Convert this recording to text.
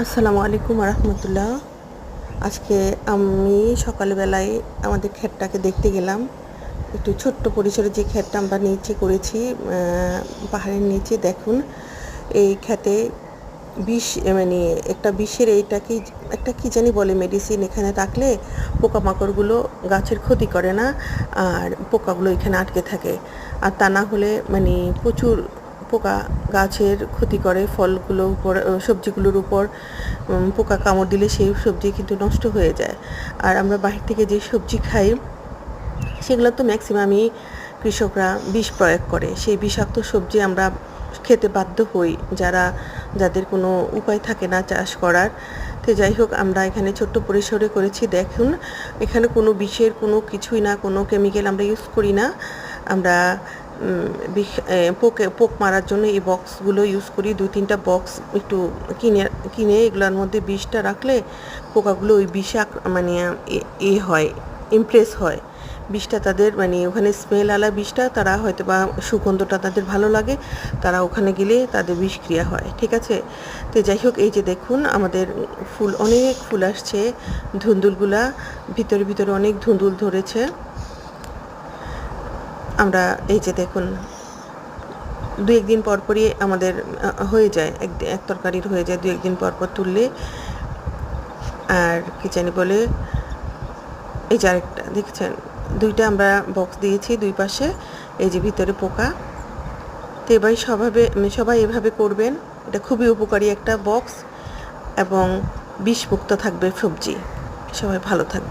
আসসালামু আলাইকুম রহমতুল্লাহ আজকে আমি সকালবেলায় আমাদের ক্ষেতটাকে দেখতে গেলাম। একটু ছোট্ট পরিসরে যে ক্ষেতটা আমরা নিচে করেছি পাহাড়ের নিচে, দেখুন। এই ক্ষেতে বিষ মানে একটা বিষের এইটা কি একটা কি জানি বলে মেডিসিন এখানে রাখলে পোকামাকড়গুলো গাছের ক্ষতি করে না, আর পোকাগুলো এখানে আটকে থাকে। আর তা না হলে মানে প্রচুর পোকা গাছের ক্ষতি করে, ফলগুলো উপর সবজিগুলোর উপর পোকা কামড় দিলে সেই সবজি কিন্তু নষ্ট হয়ে যায়। আর আমরা বাহির থেকে যে সবজি খাই, সেগুলো তো ম্যাক্সিমামই কৃষকরা বিষ প্রয়োগ করে। সেই বিষাক্ত সবজি আমরা খেতে বাধ্য হই যারা, যাদের কোনো উপায় থাকে না চাষ করার। তো যাই হোক, আমরা এখানে ছোট্ট পরিসরে করেছি। দেখুন, এখানে কোনো বিষের কোনো কিছুই না, কোনো কেমিক্যাল আমরা ইউজ করি না। আমরা পোকে, পোক মারার জন্য এই বক্সগুলো ইউজ করি। দু তিনটা বক্স একটু কিনে কিনে এগুলোর মধ্যে বিষটা রাখলে পোকাগুলো ওই বিষে মানে এ- হয় ইমপ্রেস হয়। বিষটা তাদের মানে ওখানে স্মেল আলা বিষটা তারা হয়তো বা সুগন্ধটা তাদের ভালো লাগে, তারা ওখানে গেলে তাদের বিষক্রিয়া হয়, ঠিক আছে? তো যাই হোক, এই যে দেখুন, আমাদের ফুল, অনেক ফুল আসছে, ধুন্দুলগুলা, ভিতরে ভিতরে অনেক ধুন্দুল ধরেছে। আমরা এই যে দেখুন দু একদিন পরপরই আমাদের হয়ে যায়, এক এক তরকারির হয়ে যায় দু একদিন পর পর তুললে। আর কি জানি বলে, এই যে আরেকটা, দেখছেন? দুইটা আমরা বক্স দিয়েছি দুই পাশে, এই যে ভিতরে পোকা। তো এবার সবাবে সবাই এভাবে করবেন, এটা খুবই উপকারী একটা বক্স এবং বিষমুক্ত থাকবে সবজি। সবাই ভালো থাকবে।